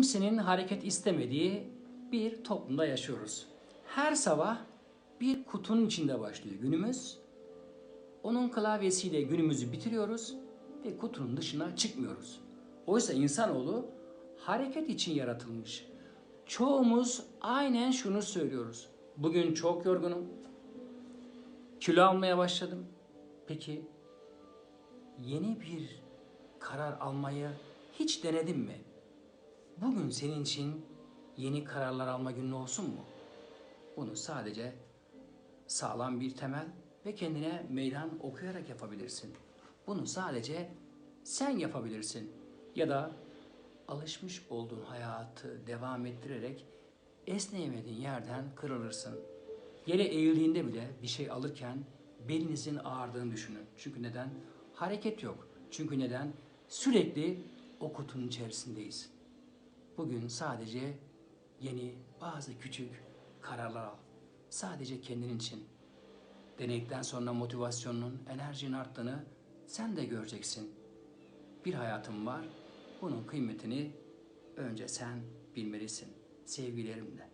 Kimsenin hareket istemediği bir toplumda yaşıyoruz. Her sabah bir kutunun içinde başlıyor günümüz. Onun klavyesiyle günümüzü bitiriyoruz ve kutunun dışına çıkmıyoruz. Oysa insanoğlu hareket için yaratılmış. Çoğumuz aynen şunu söylüyoruz. Bugün çok yorgunum. Kilo almaya başladım. Peki yeni bir karar almayı hiç denedin mi? Bugün senin için yeni kararlar alma günü olsun mu? Bunu sadece sağlam bir temel ve kendine meydan okuyarak yapabilirsin. Bunu sadece sen yapabilirsin. Ya da alışmış olduğun hayatı devam ettirerek esneyemediğin yerden kırılırsın. Yere eğildiğinde bile bir şey alırken belinizin ağrıdığını düşünün. Çünkü neden? Hareket yok. Çünkü neden? Sürekli o kutunun içerisindeyiz. Bugün sadece yeni bazı küçük kararlar al. Sadece kendin için. Denekten sonra motivasyonun, enerjinin arttığını sen de göreceksin. Bir hayatım var. Bunun kıymetini önce sen bilmelisin. Sevgilerimle.